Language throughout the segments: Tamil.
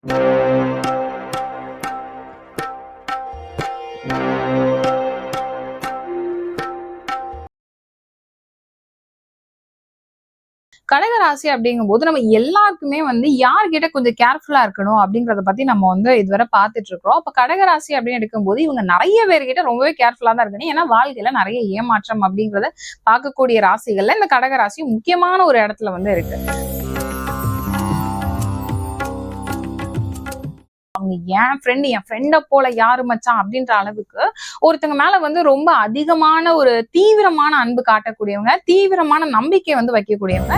கடகராசி அப்படிங்கும்போது நம்ம எல்லாருக்குமே வந்து யார்கிட்ட கொஞ்சம் கேர்ஃபுல்லா இருக்கணும் அப்படிங்கறத பத்தி நம்ம வந்து இதுவரை பார்த்துட்டு இருக்கிறோம். அப்ப கடகராசி அப்படின்னு எடுக்கும்போது இவங்க நிறைய பேர்கிட்ட ரொம்பவே கேர்ஃபுல்லா தான் இருக்கணும். ஏன்னா வாழ்க்கையில நிறைய ஏமாற்றம் அப்படிங்கறத பார்க்கக்கூடிய ராசிகள்ல இந்த கடகராசி முக்கியமான ஒரு இடத்துல வந்து இருக்கு. அவங்க என் ஃப்ரெண்டு என் ஃப்ரெண்டை போல யாரு மச்சான் அப்படின்ற அளவுக்கு ஒருத்தங்க மேல வந்து ரொம்ப அதிகமான ஒரு தீவிரமான அன்பு காட்டக்கூடியவங்க தீவிரமான நம்பிக்கை வந்து வைக்கக்கூடியவங்க.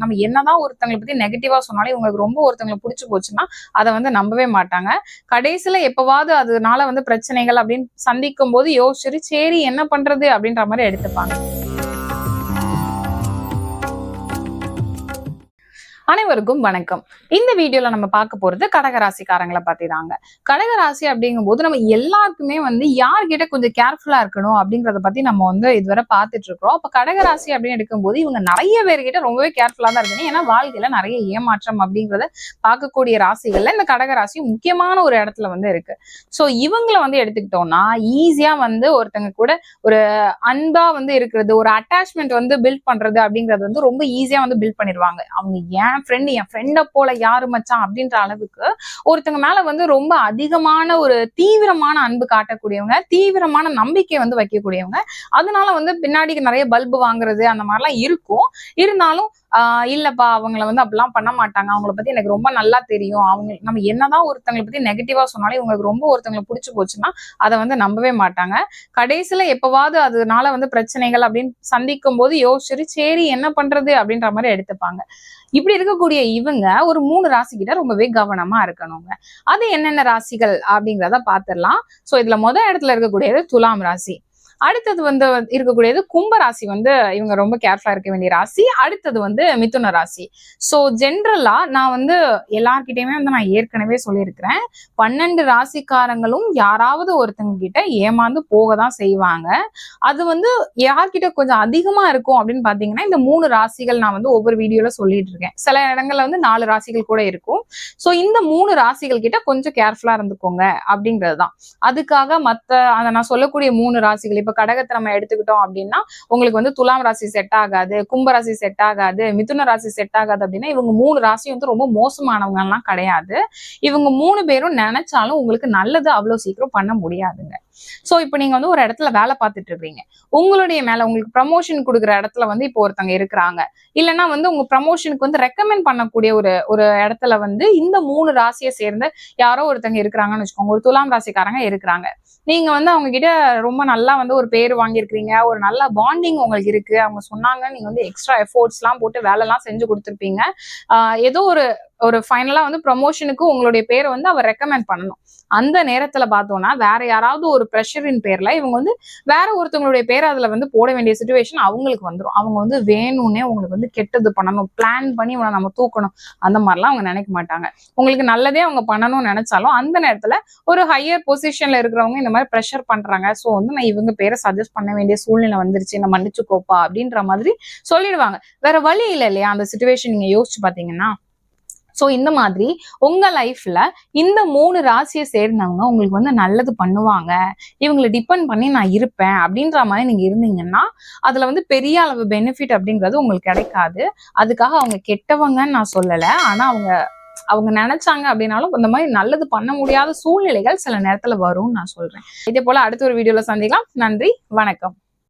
நம்ம என்னதான் ஒருத்தங்களை பத்தி நெகட்டிவா சொன்னாலும் இவங்களுக்கு ரொம்ப ஒருத்தங்களை பிடிச்சி போச்சுன்னா அதை வந்து நம்பவே மாட்டாங்க. கடைசியில எப்பவாவது அதனால வந்து பிரச்சனைகள் அப்படின்னு சந்திக்கும் போது யோசிச்சு சரி என்ன பண்றது அப்படின்ற மாதிரி எடுத்துப்பாங்க. அனைவருக்கும் வணக்கம். இந்த வீடியோல நம்ம பார்க்க போறது கடகராசிக்காரங்களை பத்தி தாங்க. கடகராசி அப்படிங்கும்போது நம்ம எல்லாருக்குமே வந்து யார்கிட்ட கொஞ்சம் கேர்ஃபுல்லா இருக்கணும் அப்படிங்கறத பத்தி நம்ம வந்து இதுவரை பார்த்துட்டு இருக்கிறோம். அப்ப கடகராசி அப்படின்னு எடுக்கும்போது இவங்க நிறைய பேர்கிட்ட ரொம்பவே கேர்ஃபுல்லா தான் இருக்கணும் ஏன்னா வாழ்க்கையில நிறைய ஏமாற்றம் அப்படிங்கறத பார்க்கக்கூடிய ராசிகள்ல இந்த கடகராசி முக்கியமான ஒரு இடத்துல வந்து இருக்கு. சோ இவங்களை வந்து எடுத்துக்கிட்டோம்னா ஈஸியா வந்து ஒருத்தங்க கூட ஒரு அன்பா வந்து இருக்கிறது ஒரு அட்டாச்மெண்ட் வந்து பில்ட் பண்றது அப்படிங்கறது வந்து ரொம்ப ஈஸியா வந்து பில்ட் பண்ணிடுவாங்க. அவங்க ஏன் என் ஃப்ரெண்டு என் ஃப்ரெண்டை போல யாரு மச்சான் அப்படின்ற அளவுக்கு ஒருத்தங்க மேல வந்து ரொம்ப அதிகமான ஒரு தீவிரமான அன்பு காட்டக்கூடியவங்க தீவிரமான நம்பிக்கை வந்து வைக்கக்கூடியவங்க. அதனால வந்து பின்னாடி நிறைய பல்பு வாங்குறது அந்த மாதிரிலாம் இருக்கும். இருந்தாலும் ஆஹ் இல்லப்பா அவங்கள வந்து அப்படிலாம் பண்ண மாட்டாங்க. அவங்கள பத்தி எனக்கு ரொம்ப நல்லா தெரியும். அவங்க நம்ம என்னதான் ஒருத்தங்களை பத்தி நெகட்டிவா சொன்னாலும் இவங்களுக்கு ரொம்ப ஒருத்தங்களை பிடிச்சி போச்சுன்னா அதை வந்து நம்பவே மாட்டாங்க. கடைசியில எப்பவாவது அதனால வந்து பிரச்சனைகள் அப்படின்னு சந்திக்கும் போது யோசிச்சு சரி என்ன பண்றது? அப்படின்ற மாதிரி எடுத்துப்பாங்க. இப்படி இருக்கக்கூடிய இவங்க ஒரு மூணு ராசி கிட்ட ரொம்பவே கவனமா இருக்கணுங்க. அது என்னென்ன ராசிகள் அப்படிங்கிறத பாத்திரலாம் சோ இதுல முத இடத்துல இருக்கக்கூடியது துலாம் ராசி. அடுத்தது வந்து இருக்கக்கூடியது கும்ப ராசி வந்து இவங்க ரொம்ப கேர்ஃபுல்லா இருக்க வேண்டிய ராசி. அடுத்தது வந்து மிதுன ராசி. ஸோ ஜென்ரலா நான் வந்து எல்லார்கிட்டயுமே வந்து நான் ஏற்கனவே சொல்லியிருக்கிறேன். பன்னெண்டு ராசிக்காரங்களும் யாராவது ஒருத்தங்க கிட்ட ஏமாந்து போக தான் செய்வாங்க. அது வந்து யார்கிட்ட கொஞ்சம் அதிகமா இருக்கும் அப்படின்னு பாத்தீங்கன்னா இந்த மூணு ராசிகள் நான் வந்து ஒவ்வொரு வீடியோல சொல்லிட்டு இருக்கேன். சில இடங்கள்ல வந்து நாலு ராசிகள் கூட இருக்கும். ஸோ இந்த மூணு ராசிகள் கிட்ட கொஞ்சம் கேர்ஃபுல்லா இருந்துக்கோங்க அப்படிங்கிறது தான் அதுக்காக மத்த அந்த நான் சொல்லக்கூடிய மூணு ராசிகள் இப்ப கடகத்தை நம்ம எடுத்துக்கிட்டோம் அப்படின்னா உங்களுக்கு வந்து துலாம் ராசி செட் ஆகாது கும்ப ராசி செட் ஆகாது மிதுன ராசி செட் ஆகாது அப்படின்னா இவங்க மூணு ராசி வந்து ரொம்ப மோசமானவங்க எல்லாம் கிடையாது. இவங்க மூணு பேரும் நினைச்சாலும் உங்களுக்கு நல்லது அவ்வளவு சீக்கிரம் பண்ண முடியாதுங்க. சோ இப்போ நீங்க வந்து ஒரு இடத்துல வேலை பார்த்துட்டு இருக்கீங்க. உங்களுடைய மேல உங்களுக்கு ப்ரமோஷன் கொடுக்குற இடத்துல வந்து இப்போ ஒருத்தங்க இருக்கிறாங்க. இல்லைன்னா வந்து உங்க ப்ரமோஷனுக்கு வந்து ரெக்கமெண்ட் பண்ணக்கூடிய ஒரு ஒரு இடத்துல வந்து இந்த மூணு ராசியை சேர்ந்த யாரோ ஒருத்தங்க இருக்கிறாங்கன்னு வச்சுக்கோங்க. ஒரு துலாம் ராசிக்காரங்க இருக்கிறாங்க. நீங்க வந்து அவங்க கிட்ட ரொம்ப நல்லா வந்து ஒரு பேர் வாங்கியிருக்கிறீங்க. ஒரு நல்ல பாண்டிங் உங்களுக்கு இருக்கு. அவங்க சொன்னாங்க நீங்க வந்து எக்ஸ்ட்ரா எஃபோர்ட்ஸ் எல்லாம் போட்டு வேலை எல்லாம் செஞ்சு கொடுத்துருப்பீங்க. ஏதோ ஒரு ஒரு ஃபைனலா வந்து ப்ரொமோஷனுக்கு உங்களுடைய பேரை வந்து அவர் ரெக்கமெண்ட் பண்ணணும். அந்த நேரத்துல பார்த்தோம்னா வேற யாராவது ஒரு ப்ரெஷரின் பேர்ல இவங்க வந்து வேற ஒருத்தவங்களுடைய பேர் அதுல வந்து போட வேண்டிய சுச்சுவேஷன் அவங்களுக்கு வந்துடும் அவங்க வந்து வேணும்னே உங்களுக்கு வந்து கெட்டது பண்ணணும். பிளான் பண்ணி இவனை நம்ம தூக்கணும். அந்த மாதிரிலாம் அவங்க நினைக்க மாட்டாங்க. உங்களுக்கு நல்லதே அவங்க பண்ணணும்னு நினைச்சாலும் அந்த நேரத்துல ஒரு ஹையர் பொசிஷன்ல இருக்கிறவங்க இந்த மாதிரி ப்ரெஷர் பண்றாங்க. ஸோ வந்து நான் இவங்க பேரை சஜஸ்ட் பண்ண வேண்டிய சூழ்நிலை வந்துருச்சு. நான் மன்னிச்சுக்கோப்பா அப்படின்ற மாதிரி சொல்லிடுவாங்க. வேற வழி இல்லை இல்லையா? அந்த சுச்சுவேஷன் நீங்க யோசிச்சு பாத்தீங்கன்னா ஸோ இந்த மாதிரி உங்க லைஃப்ல இந்த மூணு ராசியை சேர்ந்தவங்க உங்களுக்கு வந்து நல்லது பண்ணுவாங்க. இவங்களை டிபெண்ட் பண்ணி நான் இருப்பேன் அப்படின்ற மாதிரி நீங்க இருந்தீங்கன்னா அதுல வந்து பெரிய அளவு பெனிஃபிட் அப்படிங்கிறது உங்களுக்கு கிடைக்காது. அதுக்காக அவங்க கெட்டவங்கன்னு நான் சொல்லலை. ஆனா அவங்க அவங்க நினைச்சாங்க அப்படின்னாலும் இந்த மாதிரி நல்லது பண்ண முடியாத சூழ்நிலைகள் சில நேரத்துல வரும்னு நான் சொல்றேன். இதே போல அடுத்த ஒரு வீடியோல சந்திக்கலாம். நன்றி வணக்கம்.